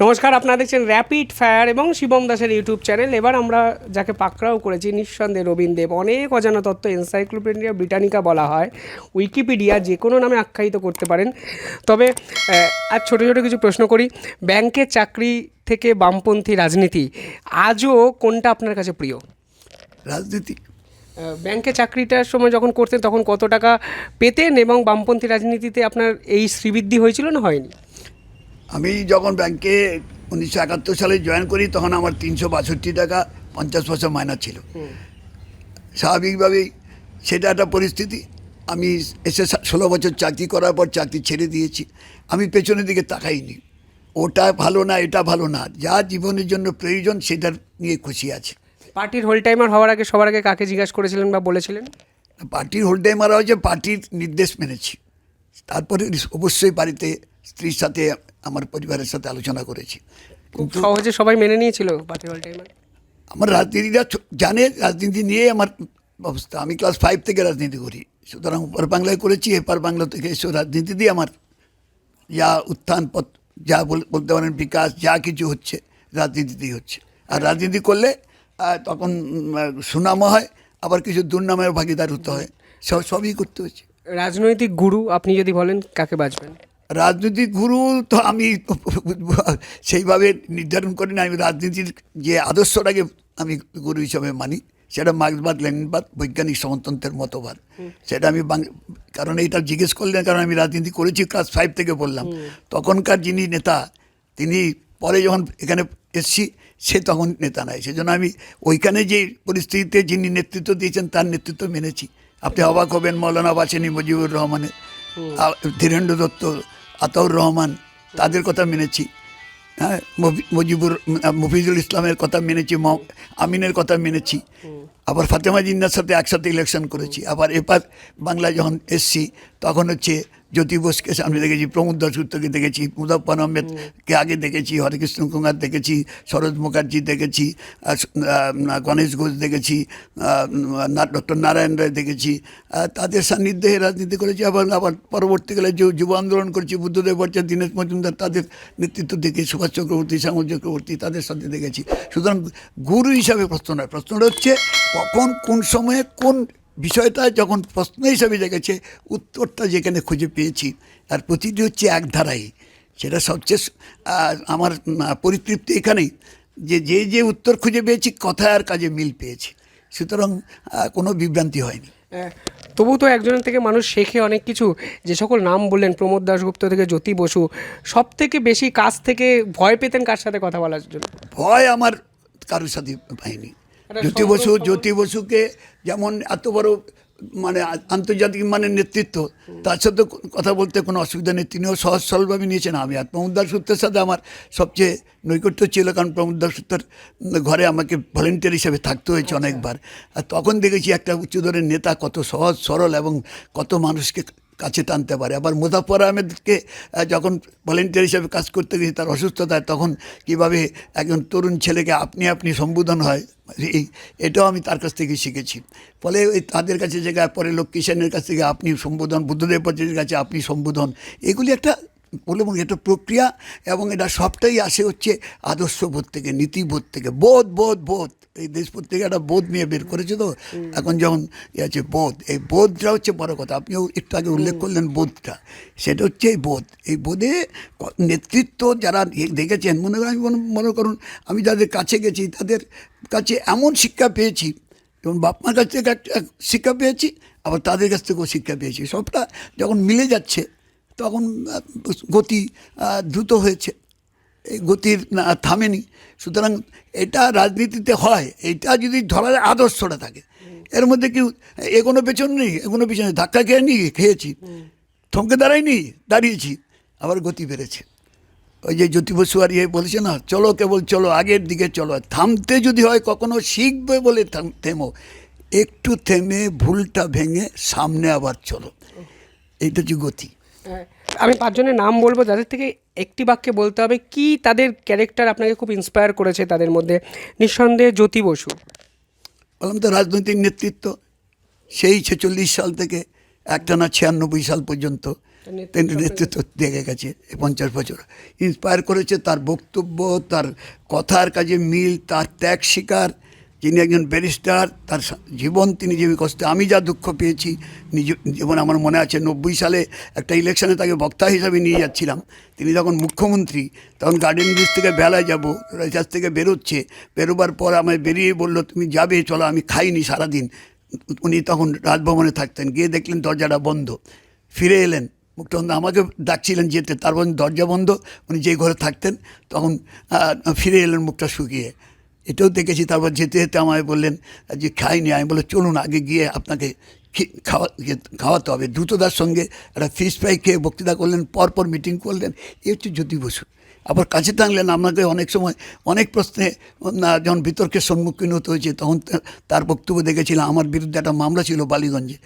নমস্কার আপনারা দেখছেন র্যাপিড ফায়ার এবং শিবম দাসের ইউটিউব চ্যানেল এবার আমরা যাকে পাকড়াও করেছি নিঃসন্দেহে রবীন দেব অনেক অজানা তত্ত্ব এনসাইক্লোপিডিয়া ব্রিটানিকা বলা হয়। উইকিপিডিয়া যে কোনো নামে আখ্যায়িত করতে পারেন। তবে আর ছোটো ছোটো কিছু প্রশ্ন করি। ব্যাংকের চাকরি থেকে বামপন্থী রাজনীতি আজও কোনটা আপনার কাছে প্রিয়? রাজনীতি। ব্যাংকে চাকরিটার সময় যখন করতেন তখন কত টাকা পেতেন এবং বামপন্থী রাজনীতিতে আপনার এই শ্রীবৃদ্ধি হয়েছিল না হয়নি? আমি যখন ব্যাংকে উনিশশো একাত্তর সালে জয়েন করি তখন আমার তিনশো বাষট্টি টাকা পঞ্চাশ পয়সা মাইনা ছিল। স্বাভাবিকভাবেই সেটা একটা পরিস্থিতি। আমি এসে ষোলো বছর চাকরি করার পর চাকরি ছেড়ে দিয়েছি। আমি পেছনের দিকে তাকাইনি। ওটা ভালো না এটা ভালো না। যা জীবনের জন্য প্রয়োজন সেটার নিয়ে খুশি আছে। পার্টির হোল টাইমার হওয়ার আগে সবার আগে কাকে জিজ্ঞাসা করেছিলেন বা বলেছিলেন? পার্টির হোল্ডে মারা হয়েছে পার্টির নির্দেশ মেনেছি। তারপরে অবশ্যই বাড়িতে স্ত্রীর সাথে আমার পরিবারের সাথে আলোচনা করেছি। খুব সহজে সবাই মেনে নিয়েছিল আমার রাজনীতিটা জানে রাজনীতি নিয়ে আমার অবস্থা। আমি ক্লাস ফাইভ থেকে রাজনীতি করি। সুতরাং উপর বাংলায় করেছি এপার বাংলা থেকে এসে রাজনীতি দিয়ে আমার যা উত্থান পথ যা বল- বলতে পারেন বিকাশ যা কিছু হচ্ছে রাজনীতিতেই হচ্ছে। আর রাজনীতি করলে তখন সুনামও হয় আবার কিছু দুর্নামের ভাগিদার হতে হয়। সব সবই করতে হচ্ছে। রাজনৈতিক গুরু আপনি যদি বলেন কাকে বাঁচবেন রাজনৈতিক গুরু তো আমি সেইভাবে নির্ধারণ করি না আমি রাজনীতির যে আদর্শটাকে আমি গুরু হিসাবে মানি সেটা মার্ক্সবাদ লেনিনবাদ বৈজ্ঞানিক সমাজতন্ত্রের মতবাদ। সেটা আমি কারণ এইটা জিজ্ঞেস করলেন কারণ আমি রাজনীতি করেছি ক্লাস ফাইভ থেকে বললাম। তখনকার যিনি নেতা তিনি পরে যখন এখানে এসছি সে তখন নেতা নাই। সেজন্য আমি ওইখানে যে পরিস্থিতিতে যিনি নেতৃত্ব দিয়েছেন তার নেতৃত্ব মেনেছি। আপনি অবাক হবেন মৌলানা বাসেনি মুজিবুর রহমানের ধীরেন্দ্র দত্ত আতাউর রহমান তাদের কথা মেনেছি। হ্যাঁ মুজিবুর মুফিজুল ইসলামের কথা মেনেছি আমিনের কথা মেনেছি। আবার ফাতেমা জিন্নার সাথে একসাথে ইলেকশন করেছি। আবার এপার বাংলা যখন এসছি তখন হচ্ছে জ্যোতি বোসকে সামনে দেখেছি প্রমোদ দাসগুপ্তকে দেখেছি মুজাফর আহমেদকে আগে দেখেছি হরেকৃষ্ণ কুমার দেখেছি শরৎ মুখার্জি দেখেছি গণেশ ঘোষ দেখেছি ডক্টর নারায়ণ রায় দেখেছি। তাদের সান্নিধ্যে রাজনীতি করেছি আবার আবার পরবর্তীকালে যে যুব আন্দোলন করেছি বুদ্ধদেব ভট্টাচার্য দীনেশ মজুমদার তাদের নেতৃত্ব দেখে সুভাষ চক্রবর্তী শ্যামল চক্রবর্তী তাদের সাথে দেখেছি। সুতরাং গুরু হিসাবে প্রশ্ন নয় প্রশ্নটা হচ্ছে কখন কোন সময়ে কোন বিষয়টা যখন প্রশ্ন হিসাবে জেগেছে উত্তরটা যেখানে খুঁজে পেয়েছি আর প্রতিটি হচ্ছে এক ধারাই। সেটা সবচেয়ে আমার পরিতৃপ্তি এখানেই যে যে যে উত্তর খুঁজে পেয়েছি কথায় আর কাজে মিল পেয়েছি। সুতরাং কোনো বিভ্রান্তি হয়নি। আহ, তবু তো একজনের থেকে মানুষ শেখে অনেক কিছু। যে সকল নাম বললেন প্রমোদ দাশগুপ্ত থেকে জ্যোতি বসু সব থেকে বেশি কাজ থেকে ভয় পেতেন কার সাথে কথা বলার জন্য? ভয় আমার কারোর সাথে পাইনি জ্যোতি বসু জ্যোতি বসুকে যেমন এত বড় মানে আন্তর্জাতিক মানের নেতৃত্ব তার সাথে কথা বলতে কোনো অসুবিধা নেই। তিনিও সহজ সরলভাবে নিয়েছেন। আমি আর প্রমোদ দাস সূত্রের সাথে আমার সবচেয়ে নৈকট্য ছিল কারণ প্রমোদ দাস সূত্রের ঘরে আমাকে ভলেন্টিয়ার হিসেবে থাকতে হয়েছে অনেকবার। আর তখন দেখেছি একটা উচ্চদরের নেতা কত সহজ সরল এবং কত মানুষকে কাছে টানতে পারে। আবার মুজাফর আহমেদকে যখন ভলেন্টিয়ার হিসেবে কাজ করতে গেছি তার অসুস্থতায়, তখন কীভাবে একজন তরুণ ছেলেকে আপনি আপনি সম্বোধন হয়, এই, এটাও আমি তার কাছ থেকে শিখেছি। ফলে ওই তাদের কাছে জায়গায় পরে লক্ষ্মী সেনের কাছ থেকে আপনি সম্বোধন, বুদ্ধদেব ভট্টাচার্যের কাছে আপনি সম্বোধন, এগুলি একটা বলে মনে একটা প্রক্রিয়া এবং এটা সবটাই আসে হচ্ছে আদর্শবোধ থেকে, নীতিবোধ থেকে, বোধ বোধ বোধ। এই দেশ পত্রিকাটা বোধ নিয়ে বের করেছে তো। এখন যখন ইয়ে আছে বোধ এই বোধটা হচ্ছে বড় কথা। আপনিও একটু আগে উল্লেখ করলেন বোধটা। সেটা হচ্ছে এই বোধ। এই বোধে নেতৃত্ব যারা দেখেছেন মনে করেন আমি মনে- করুন আমি যাদের কাছে গেছি তাদের কাছে এমন শিক্ষা পেয়েছি যেমন বাপ মার কাছ থেকে একটা শিক্ষা পেয়েছি আবার তাদের কাছ থেকেও শিক্ষা পেয়েছি। সবটা যখন মিলে যাচ্ছে তখন গতি দ্রুত হয়েছে। গতির না থামেনি। সুতরাং এটা রাজনীতিতে হয়। এটা যদি ধরা যায় আদর্শটা থাকে এর মধ্যে কি এগোনো পেছন নেই এগোনো পেছনে ধাক্কা খেয়ে নি খেয়েছি থমকে দাঁড়াইনি দাঁড়িয়েছি আবার গতি বেড়েছে। ওই যে জ্যোতি বসু আর ইয়ে বলেছে না চলো কেবল চলো আগের দিকে চলো। থামতে যদি হয় কখনো শিখবে বলে থাম- একটু থেমে ভুলটা ভেঙে সামনে আবার চলো। এইটা হচ্ছে গতি। আহ, আমি পাঁচজনের নাম বলব যাদের থেকে একটি বাক্যে বলতে হবে কি তাদের ক্যারেক্টার আপনাকে খুব ইন্সপায়ার করেছে তাদের মধ্যে। নিঃসন্দেহে জ্যোতি বসু। বললাম তো রাজনৈতিক নেতৃত্ব সেই ছেচল্লিশ সাল থেকে একটানা ছিয়ানব্বই সাল পর্যন্ত তিনি নেতৃত্ব দেখে গেছে পঞ্চাশ বছর। ইন্সপায়ার করেছে তার বক্তব্য তার কথার কাজে মিল তার ত্যাগ স্বীকার যিনি একজন ব্যারিস্টার, তার জীবন তিনি যে কষ্টে, আমি যা দুঃখ পেয়েছি, নিজ জীবন আমার মনে আছে নব্বই সালে একটা ইলেকশনে তাকে বক্তা হিসাবে নিয়ে যাচ্ছিলাম। তিনি যখন মুখ্যমন্ত্রী, তখন গার্ডেন ব্রিজ থেকে বেলায় যাব রাজার থেকে বেরোচ্ছে, বেরোবার পর আমায় বেরিয়ে বলল, তুমি যাবে, চলো, আমি খাইনি সারাদিন। উনি তখন রাজভবনে থাকতেন, গিয়ে দেখলেন দরজাটা বন্ধ। ফিরে এলেন মুক্তানন্দ আমাকে ডাকছিলেন যেতে, তারপর দরজা বন্ধ, উনি যেই ঘরে থাকতেন, তখন ফিরে এলেন মুখটা শুকিয়ে। এটাও দেখেছি, তারপর যেতে যেতে আমায় বললেন যে খাইনি। আমি বলে চলুন, আগে গিয়ে আপনাকে খাওয়া খাওয়াতে হবে। দ্রুতদার সঙ্গে একটা ফিশ ফ্রাই খেয়ে বক্তৃতা করলেন, পরপর মিটিং করলেন। এ হচ্ছে জ্যোতি বসু। আবার কাছে টানলেন আমাকে অনেক সময় অনেক প্রশ্নে যখন বিতর্কের সম্মুখীন হতে হয়েছে, তখন তার বক্তব্য দেখেছিলাম, আমার বিরুদ্ধে একটা মামলা ছিল বালিগঞ্জে।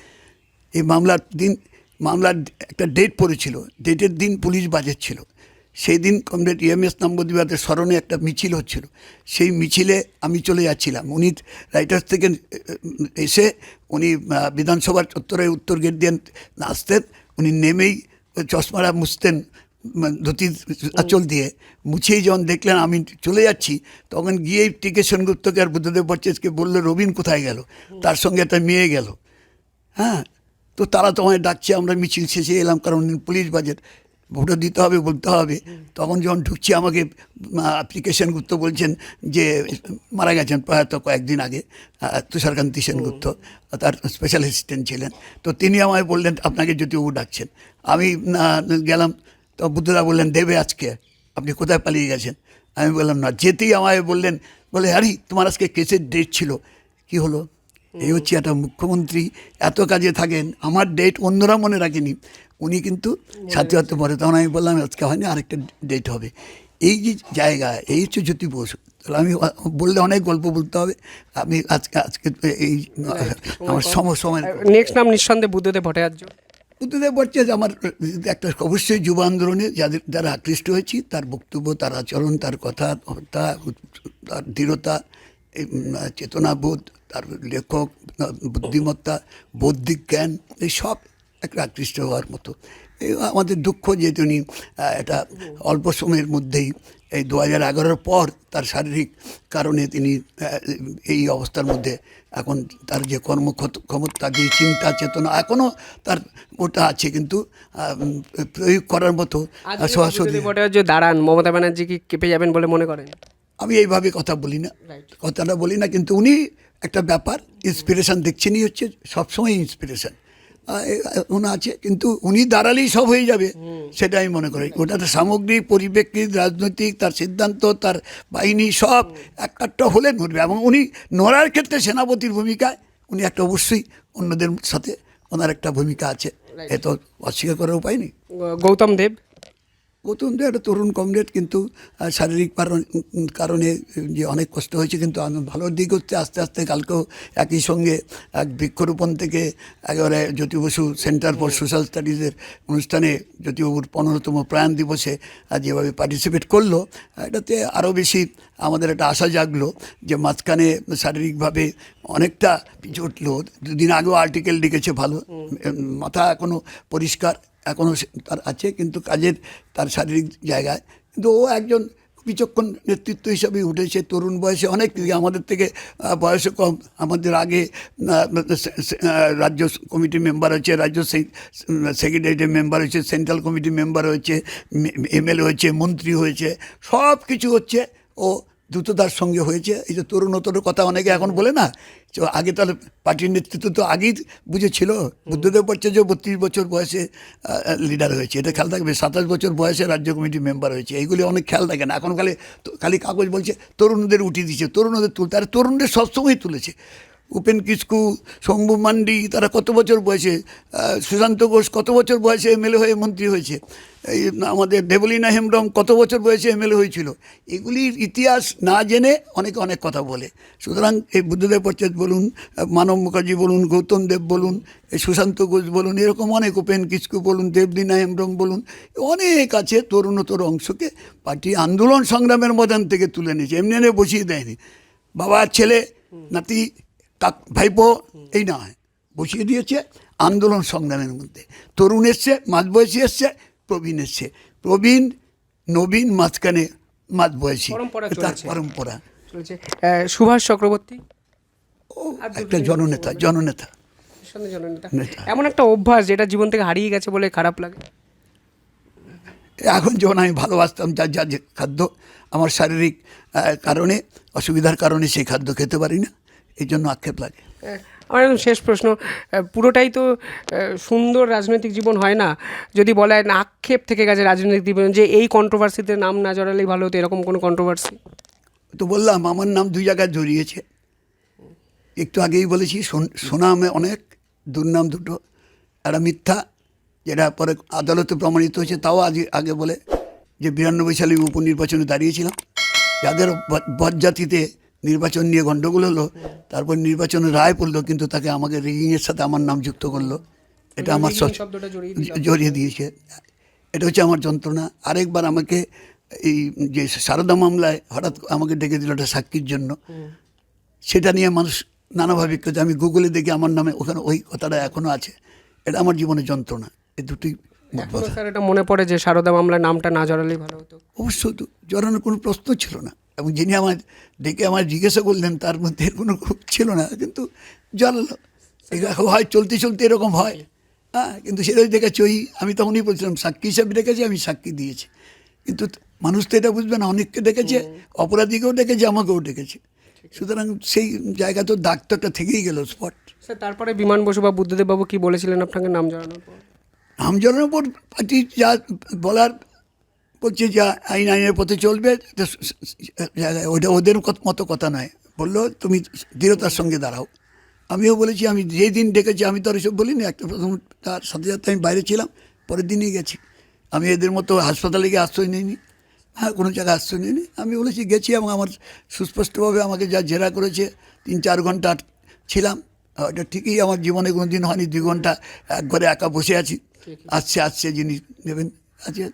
এই মামলার দিন, মামলার একটা ডেট পড়েছিল ডেটের দিন পুলিশ বাজেট ছিল। সেই দিন কমরেড ইএমএস নম্বদিবাদের স্মরণে একটা মিছিল হচ্ছিল। সেই মিছিলে আমি চলে যাচ্ছিলাম। উনি রাইটার্স থেকে এসে উনি বিধানসভার চত্বরে উত্তর গেট দিয়ে আসতেন উনি নেমেই চশমারা মুছতেন ধুতি আঁচল দিয়ে। মুছেই যখন দেখলেন আমি চলে যাচ্ছি, তখন গিয়েই টিকে সেনগুপ্তকে আর বুদ্ধদেব ভট্টাচার্যকে বলল, রবিন কোথায় গেল? তার সঙ্গে একটা মেয়ে গেল। হ্যাঁ তো তারা তোমায় ডাকছে, আমরা মিছিল শেষে এলাম, কারণ পুলিশ বাজেট। ভোটও দিতে হবে বলতে হবে। তখন যখন ঢুকছি আমাকে অ্যাপ্লিকেশন গুপ্ত বলছেন যে মারা গেছেন প্রয়াত কয়েকদিন আগে তুষারকান্তি সেনগুপ্ত তার স্পেশাল অ্যাসিস্ট্যান্ট ছিলেন। তো তিনি আমায় বললেন আপনাকে জ্যোতিবাবু ডাকছেন। আমি গেলাম তো বুদ্ধদা বললেন দেবে আজকে আপনি কোথায় পালিয়ে গেছেন? আমি বললাম না। যেতেই আমায় বললেন বলে আরে তোমার আজকে কেসের ডেট ছিল। কি হলো? এই হচ্ছে একটা মুখ্যমন্ত্রী এত কাজে থাকেন আমার ডেট অন্যরা মনে রাখেনি। উনি কিন্তু সাথে পরে তখন আমি বললাম আজকে হয়নি আরেকটা ডেট হবে। এই যে জায়গা এই হচ্ছে জ্যোতি বসু। তাহলে আমি বললে অনেক গল্প বলতে হবে। আমি আজকে আজকে এই আমার সম সময় নেক্সট নাম নিঃসন্দেহে বুদ্ধদেব ভট্টাচার্য। বুদ্ধদেব ভট্টাচার্য আমার একটা অবশ্যই যুব আন্দোলনে যাদের যারা আকৃষ্ট হয়েছি তার বক্তব্য তার আচরণ তার কথা তার দৃঢ়তা চেতনাবোধ তার লেখক বুদ্ধিমত্তা বৌদ্ধিক জ্ঞান এই সব একটা আকৃষ্ট হওয়ার মতো। এই আমাদের দুঃখ যে তিনি এটা অল্প সময়ের মধ্যেই এই দু হাজার এগারোর পর তার শারীরিক কারণে তিনি এই অবস্থার মধ্যে এখন তার যে কর্মক্ষমতা যে চিন্তা চেতনা এখনও তার ওটা আছে কিন্তু প্রয়োগ করার মতো সরাসরি দাঁড়ান মমতা ব্যানার্জি কি কেঁপে যাবেন বলে মনে করেন? আমি এইভাবে কথা বলি না। কথাটা বলি না কিন্তু উনি একটা ব্যাপার ইন্সপিরেশান দেখছেনই হচ্ছে সবসময় ইন্সপিরেশান উনি আছে কিন্তু উনি দাঁড়ালেই সব হয়ে যাবে সেটা আমি মনে করি। ওটা তো সামগ্রিক পরিপ্রেক্ষিত রাজনৈতিক তার সিদ্ধান্ত তার বাহিনী সব এক একটা হলে নড়বে এবং উনি নড়ার ক্ষেত্রে সেনাপতির ভূমিকায় উনি একটা অবশ্যই অন্যদের সাথে ওনার একটা ভূমিকা আছে। এ তো অস্বীকার করার উপায় নেই। গৌতম দেব? গৌতম তো একটা তরুণ কমরেড কিন্তু শারীরিক কারণ- কারণে যে অনেক কষ্ট হয়েছে কিন্তু আমি ভালো দিক হচ্ছে। আস্তে আস্তে কালকেও একই সঙ্গে এক বৃক্ষরোপণ থেকে একেবারে Jyoti Basu centre for social স্টাডিজের অনুষ্ঠানে জ্যোতিবাবুর পনেরোতম প্রাণ দিবসে যেভাবে পার্টিসিপেট করল এটাতে আরও বেশি আমাদের একটা আশা জাগলো যে মাঝখানে শারীরিকভাবে অনেকটা পিছু উঠল দুদিন আগেও আর্টিকেল লিখেছে ভালো। মাথা এখনও পরিষ্কার। এখনও তার আছে, কিন্তু কাজের তার শারীরিক জায়গায় কিন্তু ও একজন বিচক্ষণ নেতৃত্ব হিসাবে উঠেছে, তরুণ বয়সে অনেক আমাদের থেকে বয়সে কম। আমাদের আগে রাজ্য কমিটি মেম্বার হয়েছে, রাজ্য সেক্রেটারিয়েটের মেম্বার হয়েছে, সেন্ট্রাল কমিটি মেম্বার হয়েছে এমএলএ হয়েছে, মন্ত্রী হয়েছে সব কিছু হচ্ছে ও দ্রুততার সঙ্গে হয়েছে। এই যে তরুণতর কথা অনেকে এখন বলে না আগে তাহলে পার্টির নেতৃত্ব তো আগেই বুঝেছিল। বুদ্ধদেব ভট্টাচার্য বত্রিশ বছর বয়সে লিডার হয়েছে। এটা খেয়াল থাকবে, সাতাশ বছর বয়সে রাজ্য কমিটির মেম্বার হয়েছে। এইগুলি অনেক খেয়াল থাকে না। এখন খালি খালি কাগজ বলছে, তরুণদের উঠিয়ে দিচ্ছে তরুণদের তুলতে আর তরুণদের সবসময় তুলেছে। উপেন কিস্কু শম্ভু মান্ডি, তারা কত বছর বয়সে সুশান্ত ঘোষ কত বছর বয়সে এমএলএ হয়ে মন্ত্রী হয়েছে? এই আমাদের দেবলীনা হেমব্রম কত বছর বয়সে এমএলএ হয়েছিল? এগুলির ইতিহাস না জেনে অনেকে অনেক কথা বলে। সুতরাং এই বুদ্ধদেব ভট্টাচার্য বলুন, মানব মুখার্জি বলুন, গৌতম দেব বলুন, এই সুশান্ত ঘোষ বলুন, এরকম অনেক উপেন কিস্কু বলুন, দেবলীনা হেমব্রম বলুন, অনেক আছে তরুণতর অংশকে পার্টি আন্দোলন সংগ্রামের ময়দান থেকে তুলে নিয়েছে। এমনি এনে বসিয়ে দেয়নি। বাবা, ছেলে, নাতি কাক ভাইপো এই না বসিয়ে দিয়েছে আন্দোলন সংগ্রামের মধ্যে। তরুণ এসছে মাঝবয়সী এসছে প্রবীণ এসছে। প্রবীণ নবীন মাঝখানে মাঝবয়সী। তার পরম্পরা। সুভাষ চক্রবর্তী? ও একটা জননেতা জননেতা। নেতা। এমন একটা অভ্যাস যেটা জীবন থেকে হারিয়ে গেছে বলে খারাপ লাগে। এখন যখন আমি ভালোবাসতাম যার যার যে খাদ্য আমার শারীরিক কারণে অসুবিধার কারণে সেই খাদ্য খেতে পারি না। এই জন্য আক্ষেপ লাগে। আমার একদম শেষ প্রশ্ন পুরোটাই তো সুন্দর রাজনৈতিক জীবন হয় না। যদি বলা হয় না আক্ষেপ থেকে গেছে রাজনৈতিক জীবন যে এই কন্ট্রোভার্সিতে নাম না জড়ালেই ভালো হতো এরকম কোনো কন্ট্রোভার্সি তো বললাম আমার নাম দুই জায়গায় জড়িয়েছে। একটু আগেই বলেছি সোন- সোনামে অনেক দুর্নাম দুটো। একটা মিথ্যা যেটা পরে আদালতে প্রমাণিত হয়েছে তাও আজ আগে বলে যে বিরানব্বই সালে উপনির্বাচনে দাঁড়িয়েছিলাম। যাদের ব- বদজাতিতে নির্বাচন নিয়ে গণ্ডগোল হলো তারপর নির্বাচনে রায় পড়ল কিন্তু তাকে আমাকে রিগিংয়ের সাথে আমার নাম যুক্ত করল। এটা আমার জড়িয়ে দিয়েছে। এটা হচ্ছে আমার যন্ত্রণা। আরেকবার আমাকে এই যে সারদা মামলায় হঠাৎ আমাকে ডেকে দিল একটা সাক্ষীর জন্য। সেটা নিয়ে মানুষ নানাভাবে করছে আমি গুগলে দেখি আমার নামে ওখানে ওই কথাটা এখনও আছে। এটা আমার জীবনের যন্ত্রণা। এই দুটি স্যার এটা মনে পড়ে যে সারদা মামলার নামটা না জড়ালেই ভালো হতো। অবশ্যই তো জড়ানোর কোনো প্রশ্ন ছিল না। এবং যিনি আমার ডেকে আমার জিজ্ঞাসা করলেন তার মধ্যে এর কোনো ছিল না কিন্তু জড়ালো এগুলো হয় চলতে চলতে এরকম হয়। হ্যাঁ কিন্তু সেটাই দেখেছি ওই আমি তখনই বলছিলাম সাক্ষী হিসাবে ডেকেছি আমি সাক্ষী দিয়েছি। কিন্তু মানুষ তো এটা বুঝবে না অনেককে ডেকেছে অপরাধীকেও ডেকেছে আমাকেও ডেকেছে। সুতরাং সেই জায়গা তো দাগ তো একটা থেকেই গেল স্পট। স্যার তারপরে বিমান বসু বা বুদ্ধদেব বাবু কি বলেছিলেন আপনাকে নাম জড়ানোর পর? হামজনের উপর পার্টি যা বলার বলছে যা আইন আইনের পথে চলবে ওইটা ওদের মতো কথা নয়। বলল তুমি দৃঢ়তার সঙ্গে দাঁড়াও। আমিও বলেছি আমি যেই দিন ডেকেছি আমি তো আর এসব বলিনি। একটা প্রথম তার সাথে সাথে আমি বাইরে ছিলাম পরের দিনই গেছি। আমি এদের মতো হাসপাতালে গিয়ে আশ্রয় নিইনি হ্যাঁ কোনো জায়গায় আশ্রয় নিইনি। আমি বলেছি গেছি এবং আমার সুস্পষ্টভাবে আমাকে যা জেরা করেছে তিন চার ঘণ্টা ছিলাম। ওটা ঠিকই আমার জীবনে কোনো দিন হয়নি দুই ঘণ্টা এক ঘরে একা বসে আছি। আসছে আসছে যিনি নেবেন আছে।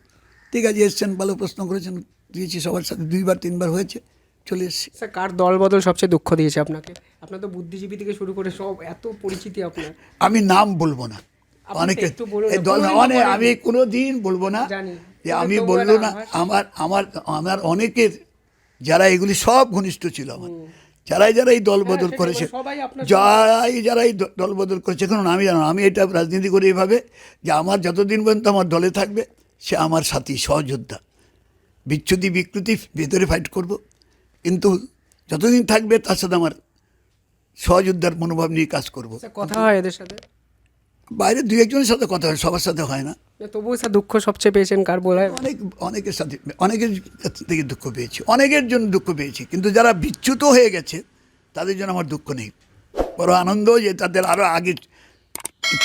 ঠিক আছে এসছেন ভালো প্রশ্ন করেছেন দিয়েছি সবার সাথে দুইবার তিনবার হয়েছে চলে এসছি। স্যার কার দল বদল সবচেয়ে দুঃখ দিয়েছে আপনাকে? আপনার তো বুদ্ধিজীবী থেকে শুরু করে সব এত পরিচিতি আপনার। আমি নাম বলব না। অনেকে দল মানে আমি কোনো দিন বলব না যে আমি একটা না আমার আমার আমার অনেকের যারা এগুলি সব ঘনিষ্ঠ ছিল আমার যারাই যারা এই দল বদল করেছে যারাই যারা এই দল বদল করেছে কারণ আমি জানো আমি এটা রাজনীতি করি এইভাবে যে আমার যতদিন পর্যন্ত আমার দলে থাকবে সে আমার সাথী সহযোদ্ধা। বিচ্ছুতি বিকৃতি ভেতরে ফাইট করব। কিন্তু যতদিন থাকবে তার সাথে আমার সহযোদ্ধার মনোভাব নিয়ে কাজ করব। কথা হয় এদের সাথে? বাইরে দুই একজনের সাথে কথা হয় সবার সাথে হয় না। না, তবুও স্যার দুঃখ সবচেয়ে পেয়েছেন কার বলে? অনেক অনেকের সাথে অনেকের থেকে দুঃখ পেয়েছি অনেকের জন্য দুঃখ পেয়েছি। কিন্তু যারা বিচ্যুত হয়ে গেছে তাদের জন্য আমার দুঃখ নেই। বড় আনন্দ যে তাদের আরও আগে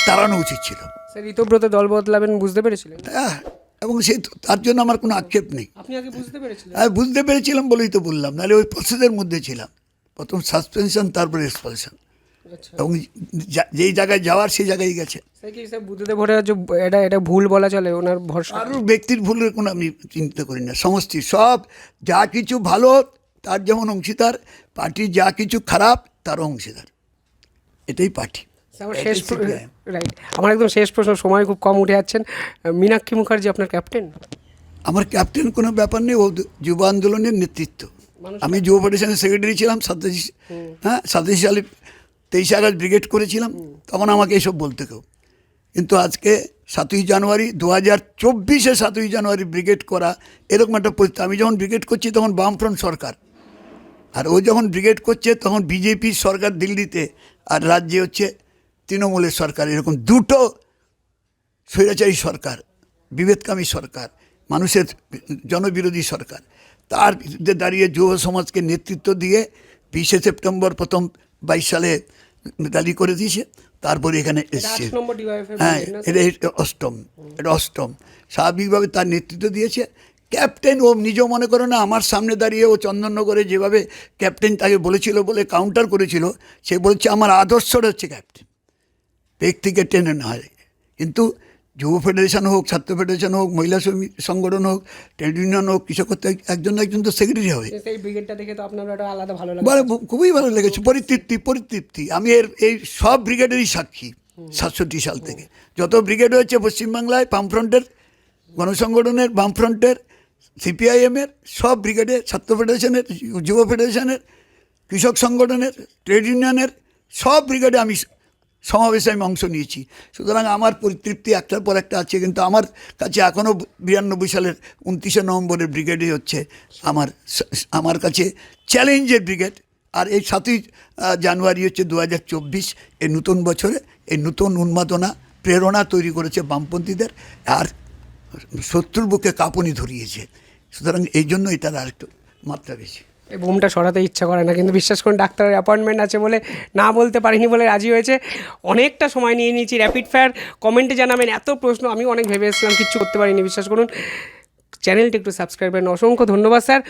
তাড়ানো উচিত ছিল। স্যার ঋতব্রত দল বদলাবেন বুঝতে পেরেছিলেন? হ্যাঁ এবং সেই তার জন্য আমার কোনো আক্ষেপ নেই। আপনি আগে বুঝতে পেরেছিলেন। আমি বুঝতে পেরেছিলাম বলেই তো বললাম নাহলে ওই প্রসেসের মধ্যে ছিলাম। প্রথম সাসপেনশন তারপরে এক্সপালশন আচ্ছা। এবং যেই জায়গায় যাওয়ার সেই জায়গায় গেছে। এটা এটা ভুল বলা চলে ওনার ভরসা? কারোর ব্যক্তির ভুলের কোনো আমি চিন্তা করি না সমষ্টি। সব যা কিছু ভালো তার যেমন অংশীদার পার্টির যা কিছু খারাপ তারও অংশীদার। এটাই পার্টি। আমার শেষ রাইট আমার একদম শেষ প্রশ্ন সময় খুব কম উঠে যাচ্ছেন। মীনাক্ষী মুখার্জি আপনার ক্যাপ্টেন আমার ক্যাপ্টেন কোনো ব্যাপার নেই ও যুব আন্দোলনের নেতৃত্ব। আমি যুব ফেডারেশনের সেক্রেটারি ছিলাম সাতাশি হ্যাঁ সাতাশি সালে তেইশে আগস্ট ব্রিগেড করেছিলাম তখন আমাকে এসব বলতে কেউ। কিন্তু আজকে সাতই জানুয়ারি দু হাজার চব্বিশে সাতই জানুয়ারি ব্রিগেড করা এরকম একটা পরিস্থিতি আমি যখন ব্রিগেড করছি তখন বামফ্রন্ট সরকার। আর ও যখন ব্রিগেড করছে তখন বিজেপির সরকার দিল্লিতে আর রাজ্যে হচ্ছে তৃণমূলের সরকার এরকম দুটো স্বৈরাচারী সরকার বিভেদকামী সরকার মানুষের জনবিরোধী সরকার তার বিরুদ্ধে দাঁড়িয়ে যুব সমাজকে নেতৃত্ব দিয়ে বিশে সেপ্টেম্বর প্রথম বাইশ সালে র্যালি করে দিয়েছে তারপরে এখানে এসছে। হ্যাঁ এটা এটা অষ্টম এটা অষ্টম। স্বাভাবিকভাবে তার নেতৃত্ব দিয়েছে। ক্যাপ্টেন ও নিজেও মনে করে না আমার সামনে দাঁড়িয়ে ও চন্দননগরে যেভাবে ক্যাপ্টেন তাকে বলেছিল বলে কাউন্টার করেছিল সে বলছে আমার আদর্শটা হচ্ছে ক্যাপ্টেন। ব্যক্তিকে টেনে না হয় কিন্তু যুব ফেডারেশন হোক ছাত্র ফেডারেশন হোক মহিলা সংগঠন হোক ট্রেড ইউনিয়ন হোক কৃষক একজন না একজন তো সেক্রেটারি হবে। সেই ব্রিগেডটা দেখে তো আপনার একটা আলাদা ভালো লাগে বলে খুবই ভালো লেগেছে। পরিতৃপ্তি পরিতৃপ্তি। আমি এর এই সব ব্রিগেডেরই সাক্ষী সাতষট্টি সাল থেকে। যত ব্রিগেড হয়েছে পশ্চিমবাংলায় বামফ্রন্টের গণসংগঠনের বামফ্রন্টের সিপিআইএমের সব ব্রিগেডে ছাত্র ফেডারেশনের যুব ফেডারেশনের কৃষক সংগঠনের ট্রেড ইউনিয়নের সব ব্রিগেডে আমি সমাবেশে আমি অংশ নিয়েছি। সুতরাং আমার পরিতৃপ্তি একটার পর একটা আছে, কিন্তু আমার কাছে এখনও বিরানব্বই সালের উনত্রিশে নভেম্বরের ব্রিগেডই হচ্ছে আমার আমার কাছে চ্যালেঞ্জের ব্রিগেড। আর এই সাতই জানুয়ারি হচ্ছে দু হাজার চব্বিশ, এই নতুন বছরে এই নতুন উন্মাদনা, প্রেরণা তৈরি করেছে বামপন্থীদের, আর শত্রুর বুকে কাঁপুনি ধরিয়েছে। সুতরাং এই জন্য এটার আরেকটু মাত্রা বেশি। এই বোমটা সরাতে ইচ্ছা করে না, কিন্তু বিশ্বাস করুন, ডাক্তারের অ্যাপয়েন্টমেন্ট আছে বলে না বলতে পারিনি বলে রাজি হয়েছে। অনেকটা সময় নিয়ে নিয়েছি র্যাপিড ফায়ার কমেন্টে জানাবেন, এত প্রশ্ন আমি অনেক ভেবে এসেছিলাম, কিচ্ছু করতে পারিনি, বিশ্বাস করুন। চ্যানেলটি একটু সাবস্ক্রাইব করেন অসংখ্য ধন্যবাদ, স্যার।